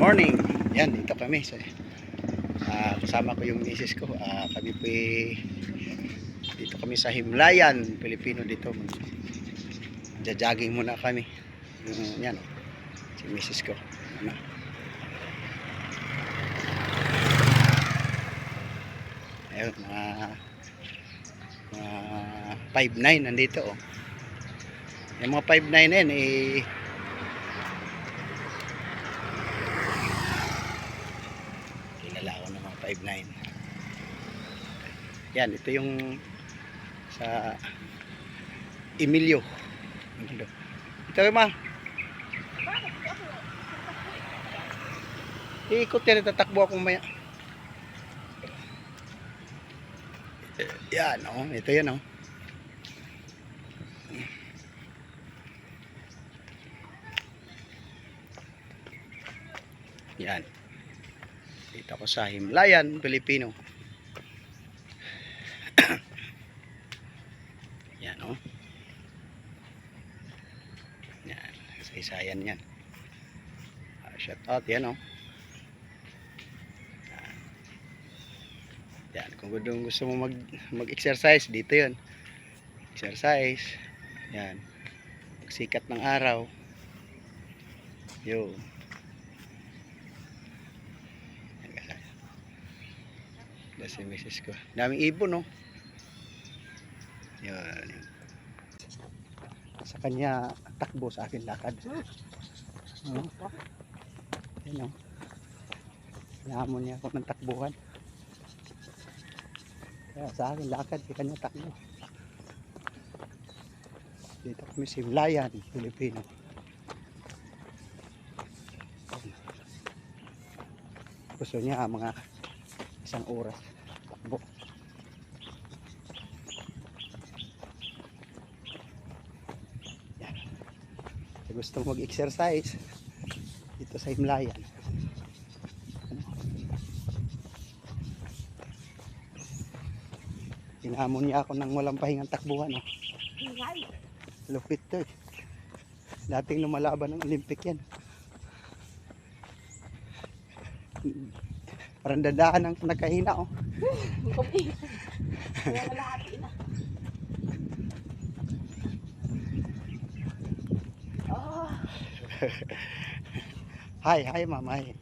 morning. Yan, dito kami. Sa, ah, kasama ko yung misis ko. Ah, kami po dito kami sa Himlayan, Pilipino dito. Jajogging muna kami. Mm, yan, si misis ko. Ano. Ayun, mga mga 5'9 nandito oh. Yung mga 5'9 na yan eh kilala ko ng mga 5'9 yan ito yung sa Emilio. Ito yung ma. Ikot yan tatakbo ako maya yan oh ito yan oh. Yan dito ako sa Himlayan, Pilipino. yan, oh. Yan, isa-isayan yan. Ah, shout out, yan, oh. Yan. Kung gusto, gusto mo mag, mag-exercise, dito yan. Exercise. Yan. Sikat ng araw. Yo. Yan si misis ko. Daming ibon, no? Yan. Sa kanya, takbo sa akin lakad. No? Yan, no? Nahamon niya ako ng takbuhan. Kaya sa akin lakad, sa kanya takbo. Dito kami si Layan, Pilipino. Gusto niya mga isang oras. Takbo yan. Sa gusto mag-exercise? Dito sa Himlayan Hinamon niya ako ng walang pahingang takbuhan oh. lupit to eh. dating lumalaban ng Olympic yan parang dadaan ng nakahina oh Oh, Hi, hi ma'am, hi.